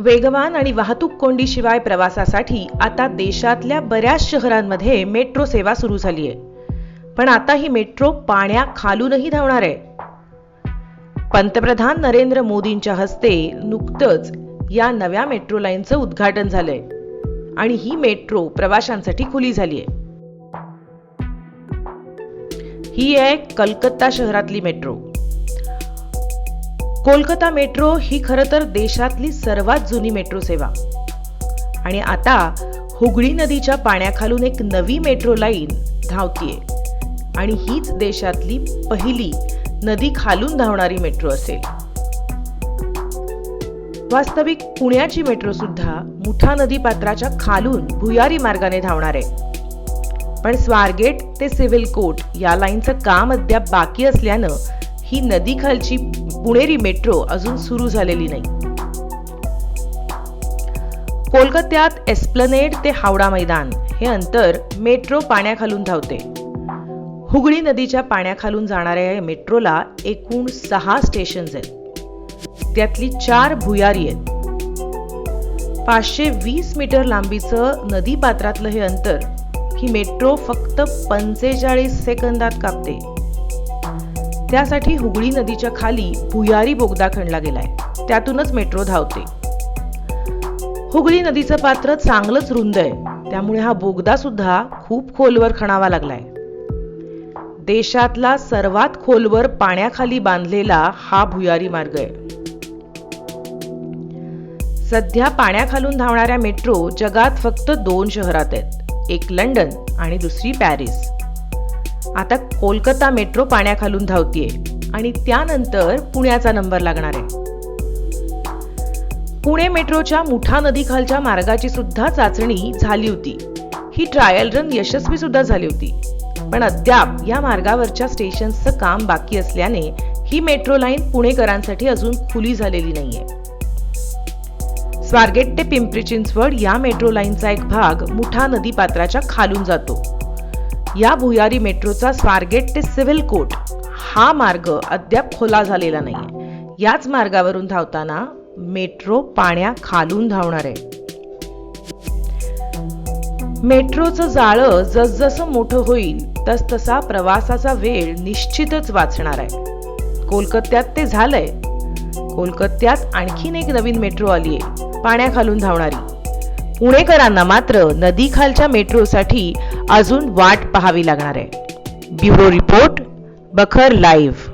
वेगवान आणि वाहतूक कोंडीशिवाय प्रवासासाठी आता देशातल्या बऱ्याच शहरांमध्ये मेट्रो सेवा सुरू झाली आहे. पण आता ही मेट्रो पाण्याखालूनही धावणार आहे. पंतप्रधान नरेंद्र मोदींच्या हस्ते नुकतंच या नव्या मेट्रो लाईनचं उद्घाटन झालंय. आणि ही मेट्रो प्रवाशांसाठी खुली झाली आहे. ही आहे कलकत्ता शहरातली मेट्रो. कोलकाता मेट्रो ही खरं तर देशातली सर्वात जुनी मेट्रो सेवा. आणि आता हुगळी नदीच्या पाण्याखालून एक नवी मेट्रो लाईन धावतीये. आणि हीच देशातली पहिली नदी खालून धावणारी मेट्रो असेल. वास्तविक पुण्याची मेट्रो सुद्धा मुठा नदी पात्राच्या खालून भुयारी मार्गाने धावणार आहे. पण स्वारगेट ते सिव्हिल कोर्ट या लाईनचं काम अद्याप बाकी असल्यानं ही नदीखालची पुणेरी मेट्रो अजून सुरू झालेली नाही. कोलकात्यात एस्प्लनेड ते हावडा मैदान हे अंतर मेट्रो पाण्याखालून धावते. हुगळी नदीच्या पाण्याखालून जाणाऱ्या या मेट्रोला एकूण सहा स्टेशन्स आहेत. त्यातली चार भुयारी आहेत. पाचशे वीस मीटर लांबीचं नदी पात्रातलं हे अंतर ही मेट्रो फक्त पंचेचाळीस सेकंदात कापते. त्यासाठी हुगळी नदीच्या खाली भुयारी बोगदा खणला गेलाय. त्यातूनच मेट्रो धावते. हुगळी नदीचं पात्र चांगलंच रुंद आहे. त्यामुळे हा बोगदा सुद्धा खूप खोलवर खणावा लागलाय. देशातला सर्वात खोलवर पाण्याखाली बांधलेला हा भुयारी मार्ग आहे. सध्या पाण्याखालून धावणाऱ्या मेट्रो जगात फक्त दोन शहरात आहेत. एक लंडन आणि दुसरी पॅरिस. आता कोलकाता मेट्रो पाण्याखालून धावतीये आणि त्यानंतर पुण्याचा नंबर लागणार आहे. पुणे मेट्रोच्या मुठा नदीखालच्या मार्गाची सुद्धा चाचणी झाली होती. ही ट्रायल रन यशस्वी सुद्धा झाली होती. पण अद्याप या मार्गावरच्या स्टेशन्सचं काम बाकी असल्याने ही मेट्रो लाईन पुणेकरांसाठी अजून खुली झालेली नाहीये. स्वारगेट ते पिंपरी चिंचवड या मेट्रो लाईनचा एक भाग मुठा नदी पात्राच्या खालून जातो. या भुयारी मेट्रोचा स्वारगेट ते सिव्हिल कोर्ट हा मार्ग अद्याप खोला झालेला नाही याच मार्गावरून धावताना मेट्रो पाण्या खालून धावणार आहे. मेट्रोचं जाळं जसजसं मोठं होईल तसतसा प्रवासाचा वेळ निश्चितच वाचणार आहे. कोलकात्यात ते झालंय. कोलकात्यात आणखीन एक नवीन मेट्रो आली आहे पाण्याखालून धावणारी. पुणेकरांना मात्र नदीखालच्या मेट्रोसाठी अजून वाट पाहावी लागणार आहे. Bureau report Bakhar live.